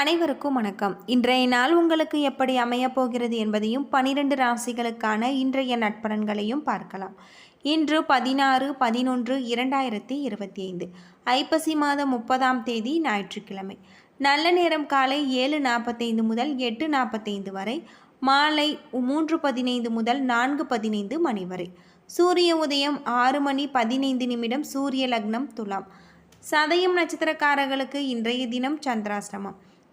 அனைவருக்கும் வணக்கம். இன்றைய நாள் உங்களுக்கு எப்படி அமையப் போகிறது என்பதையும் பனிரெண்டு ராசிகளுக்கான இன்றைய நட்பலன்களையும் பார்க்கலாம். இன்று பதினாறு பதினொன்று இரண்டாயிரத்தி இருபத்தி ஐந்து ஐப்பசி மாதம் முப்பதாம் தேதி ஞாயிற்றுக்கிழமை. நல்ல நேரம் காலை ஏழு நாற்பத்தைந்து முதல் எட்டு நாற்பத்தைந்து வரை மாலை மூன்று பதினைந்து முதல் நான்கு பதினைந்து மணி வரை. சூரிய உதயம் ஆறு மணி பதினைந்து நிமிடம் சூரிய லக்னம் துலாம். சதயம் நட்சத்திரக்காரர்களுக்கு இன்றைய தினம் சந்திராசிரமம்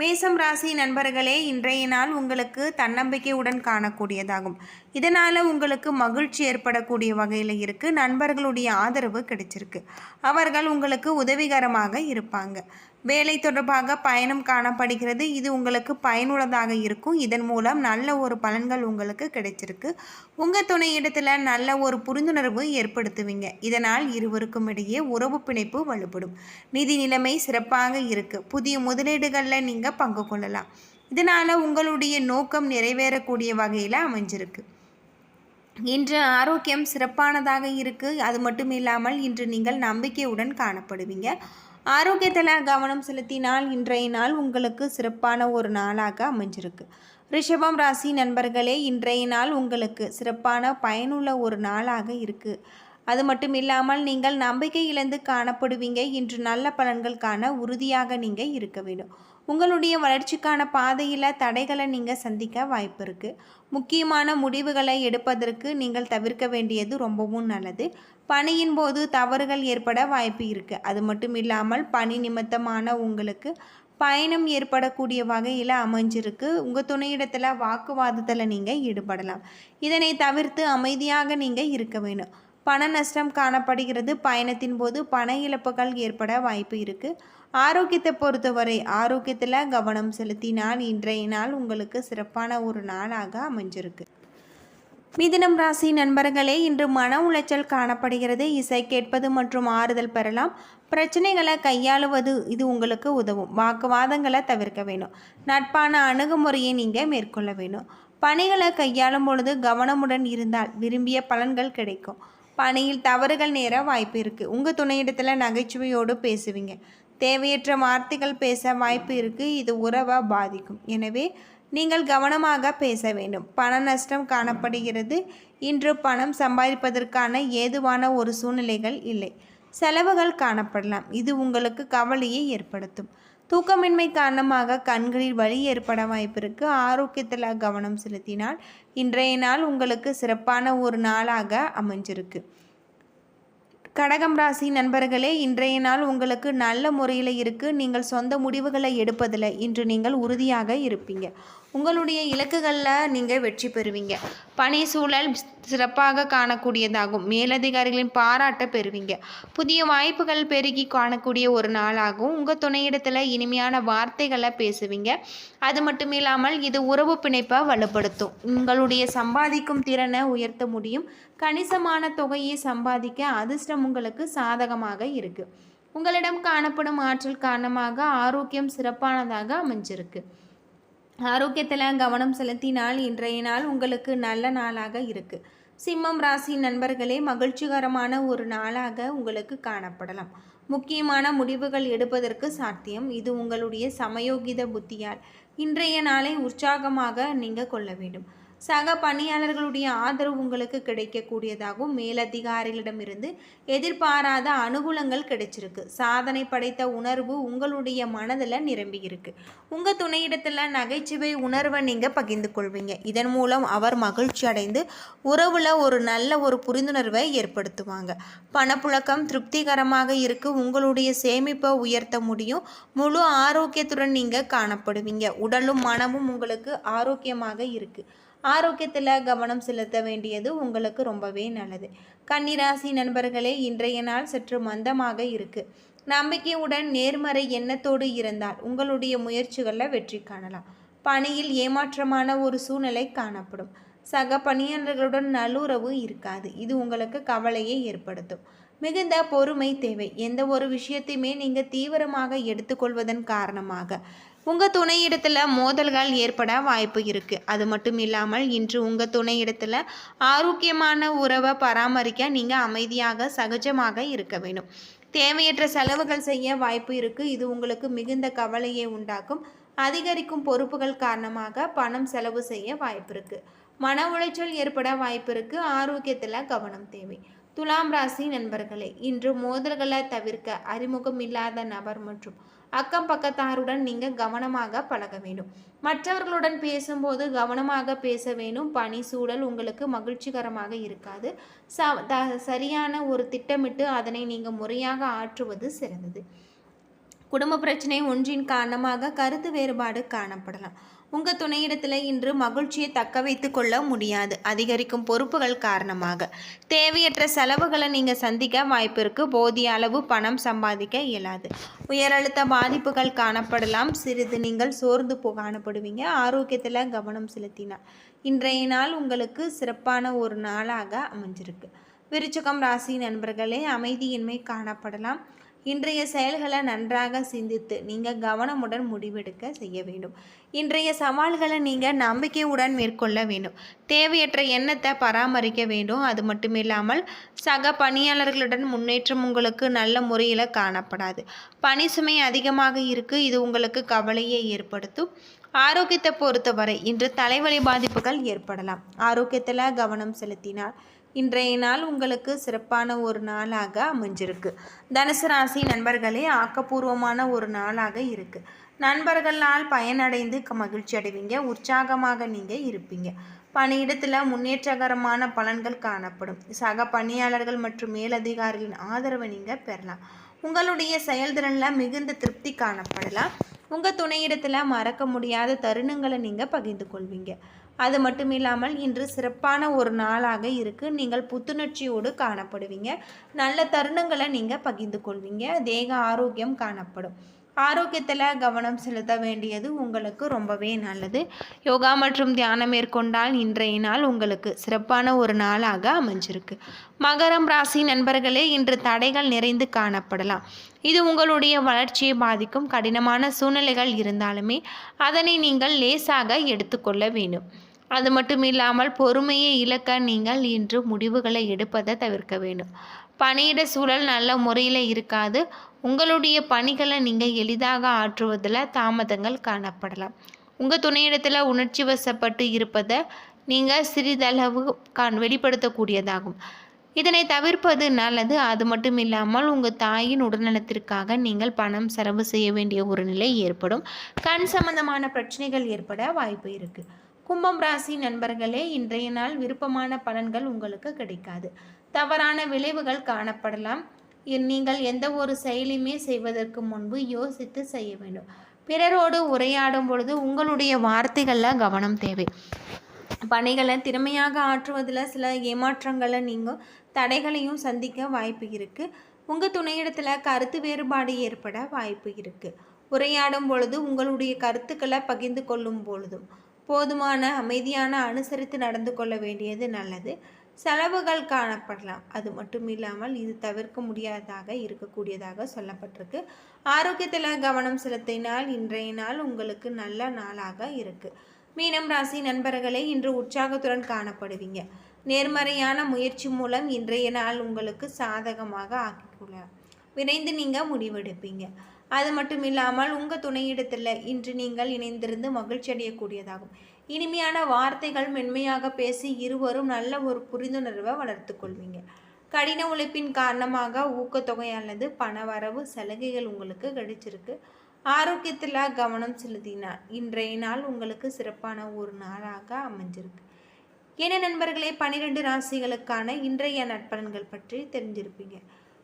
மேசம் ராசி நண்பர்களே இன்றைய நாள் உங்களுக்கு தன்னம்பிக்கையுடன் காணக்கூடியதாகும். இதனால் உங்களுக்கு மகிழ்ச்சி ஏற்படக்கூடிய வகையில் இருக்குது நண்பர்களுடைய ஆதரவு கிடைச்சிருக்கு. அவர்கள் உங்களுக்கு உதவிகரமாக இருப்பாங்க. வேலை தொடர்பாக பயணம் காணப்படுகிறது. இது உங்களுக்கு பயனுள்ளதாக இருக்கும். இதன் மூலம் நல்ல ஒரு பலன்கள் உங்களுக்கு கிடைச்சிருக்கு. உங்கள் துணையிடத்தில் நல்ல ஒரு புரிந்துணர்வு ஏற்படுத்துவீங்க. இதனால் இருவருக்கும் இடையே உறவு பிணைப்பு வலுப்படும். நிதி நிலைமை சிறப்பாக இருக்குது புதிய முதலீடுகளில் நீங்கள் பங்கு கொள்ளலாம். இதனால் உங்களுடைய நோக்கம் நிறைவேறக்கூடிய வகையில் அமைஞ்சிருக்கு. இன்று ஆரோக்கியம் சிறப்பானதாக இருக்குது அது மட்டும் இல்லாமல் இன்று நீங்கள் நம்பிக்கையுடன் காணப்படுவீங்க. ஆரோக்கியத்தில் கவனம் செலுத்தினால் இன்றைய நாள் உங்களுக்கு சிறப்பான ஒரு நாளாக அமைஞ்சிருக்கு. ரிஷபம் ராசி நண்பர்களே இன்றைய நாள் உங்களுக்கு சிறப்பான பயனுள்ள ஒரு நாளாக இருக்குது அது மட்டும் இல்லாமல் நீங்கள் நம்பிக்கை இழந்து காணப்படுவீங்க. இன்று நல்ல பலன்கள் காண உறுதியாக நீங்கள் இருக்க வேண்டும். உங்களுடைய வளர்ச்சிக்கான பாதையில் தடைகளை நீங்கள் சந்திக்க வாய்ப்பு இருக்குது முக்கியமான முடிவுகளை எடுப்பதற்கு நீங்கள் தவிர்க்க வேண்டியது ரொம்பவும் நல்லது. பணியின் போது தவறுகள் ஏற்பட வாய்ப்பு இருக்குது அது மட்டும் இல்லாமல் பணி நிமித்தமான உங்களுக்கு பயணம் ஏற்படக்கூடிய வகையில் அமைஞ்சிருக்கு. உங்கள் துணையிடத்தில் வாக்குவாதத்தில் நீங்கள் ஈடுபடலாம். இதனை தவிர்த்து அமைதியாக நீங்கள் இருக்க வேணும். பண நஷ்டம் காணப்படுகிறது. பயணத்தின் போது பண இழப்புகள் ஏற்பட வாய்ப்பு இருக்குது ஆரோக்கியத்தை பொறுத்தவரை ஆரோக்கியத்தில் கவனம் செலுத்தினால் இன்றைய நாள் உங்களுக்கு சிறப்பான ஒரு நாளாக அமைஞ்சிருக்கு. மிதினம் ராசி நண்பர்களே இன்று மன உளைச்சல் காணப்படுகிறது. இசை கேட்பது மற்றும் ஆறுதல் பெறலாம். பிரச்சனைகளை கையாளுவது இது உங்களுக்கு உதவும். வாக்குவாதங்களை தவிர்க்க வேணும் நட்பான அணுகுமுறையை நீங்கள் மேற்கொள்ள வேணும் பணிகளை கையாளும் பொழுது கவனமுடன் இருந்தால் விரும்பிய பலன்கள் கிடைக்கும். பணியில் தவறுகள் நேர வாய்ப்பு இருக்குது உங்கள் துணையிடத்தில் நகைச்சுவையோடு பேசுவீங்க. தேவையற்ற வார்த்தைகள் பேச வாய்ப்பு இருக்குது இது உறவை பாதிக்கும். எனவே நீங்கள் கவனமாக பேச வேண்டும். பண நஷ்டம் காணப்படுகிறது. இன்று பணம் சம்பாதிப்பதற்கான ஏதுவான ஒரு சூழ்நிலைகள் இல்லை. செலவுகள் காணப்படலாம். இது உங்களுக்கு கவலையை ஏற்படுத்தும். தூக்கமின்மை காரணமாக கண்களில் வலி ஏற்பட வாய்ப்பிற்கு ஆரோக்கியத்தில் கவனம் செலுத்தினால் இன்றைய நாள் உங்களுக்கு சிறப்பான ஒரு நாளாக அமைஞ்சிருக்கு. கடகம் ராசி நண்பர்களே இன்றைய நாள் உங்களுக்கு நல்ல முறையில் இருக்குது நீங்கள் சொந்த முடிவுகளை எடுப்பதில் இன்று நீங்கள் உறுதியாக இருப்பீங்க. உங்களுடைய இலக்குகளில் நீங்கள் வெற்றி பெறுவீங்க. பணி சூழல் சிறப்பாக காணக்கூடியதாகும். மேலதிகாரிகளின் பாராட்ட பெறுவீங்க. புதிய வாய்ப்புகள் பெருகி காணக்கூடிய ஒரு நாளாகும். உங்கள் துணையிடத்தில் இனிமையான வார்த்தைகளை பேசுவீங்க. அது மட்டும் இல்லாமல் இது உறவு பிணைப்பை வலுப்படுத்தும். உங்களுடைய சம்பாதிக்கும் திறனை உயர்த்த முடியும். கணிசமான தொகையை சம்பாதிக்க அதிர்ஷ்டம் உங்களுக்கு சாதகமாக இருக்குது உங்களிடம் காணப்படும் ஆற்றல் காரணமாக ஆரோக்கியம் சிறப்பானதாக அமைஞ்சிருக்கு. ஆரோக்கியத்தில் கவனம் செலுத்தினால் இன்றைய நாள் உங்களுக்கு நல்ல நாளாக இருக்குது சிம்மம் ராசி நண்பர்களே மகிழ்ச்சிகரமான ஒரு நாளாக உங்களுக்கு காணப்படலாம். முக்கியமான முடிவுகள் எடுப்பதற்கு சாத்தியம். இது உங்களுடைய சமயோகித புத்தியால். இன்றைய நாளை உற்சாகமாக நீங்கள் கொள்ள வேண்டும். சக பணியாளர்களுடைய ஆதரவு உங்களுக்கு கிடைக்கக்கூடியதாகவும் மேலதிகாரிகளிடமிருந்து எதிர்பாராத அனுகூலங்கள் கிடைச்சிருக்கு. சாதனை படைத்த உணர்வு உங்களுடைய மனதில் நிரம்பி இருக்கு. உங்கள் துணையிடத்தில் நகைச்சுவை உணர்வை நீங்கள் பகிர்ந்து கொள்வீங்க. இதன் மூலம் அவர் மகிழ்ச்சி அடைந்து உறவில் ஒரு நல்ல ஒரு புரிந்துணர்வை ஏற்படுத்துவாங்க. பணப்புழக்கம் திருப்திகரமாக இருக்கு. உங்களுடைய சேமிப்பை உயர்த்த முடியும். முழு ஆரோக்கியத்துடன் நீங்கள் காணப்படுவீங்க. உடலும் மனமும் உங்களுக்கு ஆரோக்கியமாக இருக்குது ஆரோக்கியத்தில் கவனம் செலுத்த வேண்டியது உங்களுக்கு ரொம்பவே நல்லது. கன்னிராசி நண்பர்களே இன்றைய நாள் சற்று மந்தமாக இருக்குது நம்பிக்கையுடன் நேர்மறை எண்ணத்தோடு இருந்தால் உங்களுடைய முயற்சிகளில் வெற்றி காணலாம். பணியில் ஏமாற்றமான ஒரு சூழ்நிலை காணப்படும். சக பணியாளர்களுடன் நல்லுறவு இருக்காது. இது உங்களுக்கு கவலையை ஏற்படுத்தும். மிகுந்த பொறுமை தேவை. எந்த ஒரு விஷயத்தையுமே நீங்கள் தீவிரமாக எடுத்துக்கொள்வதன் காரணமாக உங்கள் துணையிடத்தில் மோதல்கள் ஏற்பட வாய்ப்பு இருக்குது அது மட்டும் இல்லாமல் இன்று உங்கள் துணையிடத்தில் ஆரோக்கியமான உறவை பராமரிக்க நீங்கள் அமைதியாக சகஜமாக இருக்க வேண்டும். தேவையற்ற செலவுகள் செய்ய வாய்ப்பு இருக்குது இது உங்களுக்கு மிகுந்த கவலையை உண்டாக்கும். அதிகரிக்கும் பொறுப்புகள் காரணமாக பணம் செலவு செய்ய வாய்ப்பு இருக்குது மன உளைச்சல் ஏற்பட வாய்ப்பு இருக்குது ஆரோக்கியத்தில் கவனம் தேவை. துலாம் ராசி நண்பர்களே இன்று மோதல்களை தவிர்க்க அறிமுகம் இல்லாத நபர் மற்றும் அக்கம் பக்கத்தாருடன் நீங்கள் கவனமாக பழக வேண்டும். மற்றவர்களுடன் பேசும்போது கவனமாக பேச வேண்டும். பணி சூழல் உங்களுக்கு மகிழ்ச்சிகரமாக இருக்காது. ச த சரியான ஒரு திட்டமிட்டு அதனை நீங்கள் முறையாக ஆற்றுவது சிறந்தது. குடும்ப பிரச்சனை ஒன்றின் காரணமாக கருத்து வேறுபாடு காணப்படலாம். உங்கள் துணையிடத்தில் இன்று மகிழ்ச்சியை தக்க வைத்து கொள்ள முடியாது. அதிகரிக்கும் பொறுப்புகள் காரணமாக. தேவையற்ற செலவுகளை நீங்கள் சந்திக்க வாய்ப்பு இருக்குது போதிய அளவு பணம் சம்பாதிக்க இயலாது. உயரழுத்த பாதிப்புகள் காணப்படலாம். சிறிது நீங்கள் சோர்ந்து போ காணப்படுவீங்க. ஆரோக்கியத்தில் கவனம் செலுத்தினா. இன்றைய நாள் உங்களுக்கு சிறப்பான ஒரு நாளாக அமைஞ்சிருக்கு. விருச்சகம் ராசி நண்பர்களே அமைதியின்மை காணப்படலாம். இன்றைய செயல்களை நன்றாக சிந்தித்து நீங்கள் கவனமுடன் முடிவெடுக்க செய்ய வேண்டும். இன்றைய சவால்களை நீங்கள் நம்பிக்கையுடன் மேற்கொள்ள வேண்டும். தேவையற்ற எண்ணத்தை பராமரிக்க வேண்டும். அது மட்டும் இல்லாமல் சக பணியாளர்களுடன் முன்னேற்றம் உங்களுக்கு நல்ல முறையில் காணப்படாது. பணி சுமை அதிகமாக இருக்குது இது உங்களுக்கு கவலையை ஏற்படுத்தும். ஆரோக்கியத்தை பொறுத்தவரை இன்று தலைவலி பாதிப்புகள் ஏற்படலாம். ஆரோக்கியத்தில் கவனம் செலுத்தினால் இன்றைய நாள் உங்களுக்கு சிறப்பான ஒரு நாளாக அமைஞ்சிருக்கு. தனுசு ராசி நண்பர்களே ஆக்கப்பூர்வமான ஒரு நாளாக இருக்குது நண்பர்களால் பயனடைந்து மகிழ்ச்சி அடைவீங்க உற்சாகமாக நீங்கள் இருப்பீங்க. பணியிடத்தில் முன்னேற்றகரமான பலன்கள் காணப்படும். சக பணியாளர்கள் மற்றும் மேலதிகாரிகளின் ஆதரவை நீங்கள் பெறலாம். உங்களுடைய செயல்திறனில் மிகுந்த திருப்தி காணப்படலாம். உங்கள் துணையிடத்தில் மறக்க முடியாத தருணங்களை நீங்கள் பகிர்ந்து கொள்வீங்க. அது மட்டும் இல்லாமல் இன்று சிறப்பான ஒரு நாளாக இருக்குது நீங்கள் புத்துணர்ச்சியோடு காணப்படுவீங்க. நல்ல தருணங்களை நீங்கள் பகிர்ந்து கொள்வீங்க. தேக ஆரோக்கியம் காணப்படும். ஆரோக்கியத்தில் கவனம் செலுத்த வேண்டியது உங்களுக்கு ரொம்பவே நல்லது. யோகா மற்றும் தியானம் மேற்கொண்டால் இன்றைய நாள் உங்களுக்கு சிறப்பான ஒரு நாளாக அமைஞ்சிருக்கு. மகரம் ராசி நண்பர்களே இன்று தடைகள் நிறைந்து காணப்படலாம். இது உங்களுடைய வளர்ச்சியை பாதிக்கும். கடினமான சூழ்நிலைகள் இருந்தாலுமே அதனை நீங்கள் லேசாக எடுத்துக்கொள்ள வேண்டும். அது மட்டும் இல்லாமல் பொறுமையை இழக்க நீங்கள் இன்று முடிவுகளை எடுப்பதை தவிர்க்க வேண்டும். பணியிட சூழல் நல்ல முறையில் இருக்காது. உங்களுடைய பணிகளை நீங்கள் எளிதாக ஆற்றுவதில் தாமதங்கள் காணப்படலாம். உங்கள் துணையிடத்தில் உணர்ச்சி வசப்பட்டு இருப்பதை நீங்கள் சிறிதளவு காண் வெளிப்படுத்தக்கூடியதாகும். இதனை தவிர்ப்பது நல்லது. அது மட்டும் இல்லாமல் உங்கள் தாயின் உடல்நலத்திற்காக நீங்கள் பணம் செலவு செய்ய வேண்டிய ஒரு நிலை ஏற்படும். கண் சம்பந்தமான பிரச்சனைகள் ஏற்பட வாய்ப்பு இருக்குது கும்பம் ராசி நண்பர்களே இன்றைய நாள் விருப்பமான பலன்கள் உங்களுக்கு கிடைக்காது. தவறான விளைவுகள் காணப்படலாம். நீங்கள் எந்த ஒரு செயலையுமே செய்வதற்கு முன்பு யோசித்து செய்ய வேண்டும். பிறரோடு உரையாடும் பொழுது உங்களுடைய வார்த்தைகளில் கவனம் தேவை. பணிகளை திறமையாக ஆற்றுவதில் சில ஏமாற்றங்களை நீங்கள் தடைகளையும் சந்திக்க வாய்ப்பு இருக்குது உங்கள் துணையிடத்தில் கருத்து வேறுபாடு ஏற்பட வாய்ப்பு இருக்குது உரையாடும் பொழுது உங்களுடைய கருத்துக்களை பகிர்ந்து கொள்ளும் பொழுதும் போதுமான அமைதியான அனுசரித்து நடந்து கொள்ள வேண்டியது நல்லது. செலவுகள் காணப்படலாம். அது மட்டும் இல்லாமல் இது தவிர்க்க முடியாததாக இருக்கக்கூடியதாக சொல்லப்பட்டிருக்கு. ஆரோக்கியத்தில் கவனம் செலுத்தினால் இன்றைய நாள் உங்களுக்கு நல்ல நாளாக இருக்குது மீனம் ராசி நண்பர்களே இன்று உற்சாகத்துடன் காணப்படுவீங்க. நேர்மறையான முயற்சி மூலம் இன்றைய நாள் உங்களுக்கு சாதகமாக ஆக்கிக்கொள்ளலாம் விரைந்து நீங்கள் முடிவெடுப்பீங்க. அது மட்டும் இல்லாமல் உங்கள் துணையிடத்தில் இன்று நீங்கள் இணைந்திருந்து மகிழ்ச்சி அடையக்கூடியதாகும். இனிமையான வார்த்தைகள் மென்மையாக பேசி இருவரும் நல்ல ஒரு புரிந்துணர்வை வளர்த்து கொள்வீங்க. கடின உழைப்பின் காரணமாக ஊக்கத்தொகை அல்லது பணவரவு சலுகைகள் உங்களுக்கு கிடைச்சிருக்கு. ஆரோக்கியத்தில் கவனம் செலுத்தினார் இன்றைய நாள் உங்களுக்கு சிறப்பான ஒரு நாளாக அமைஞ்சிருக்கு. என நண்பர்களே பனிரெண்டு ராசிகளுக்கான இன்றைய நட்பலன்கள் பற்றி தெரிஞ்சிருப்பீங்க.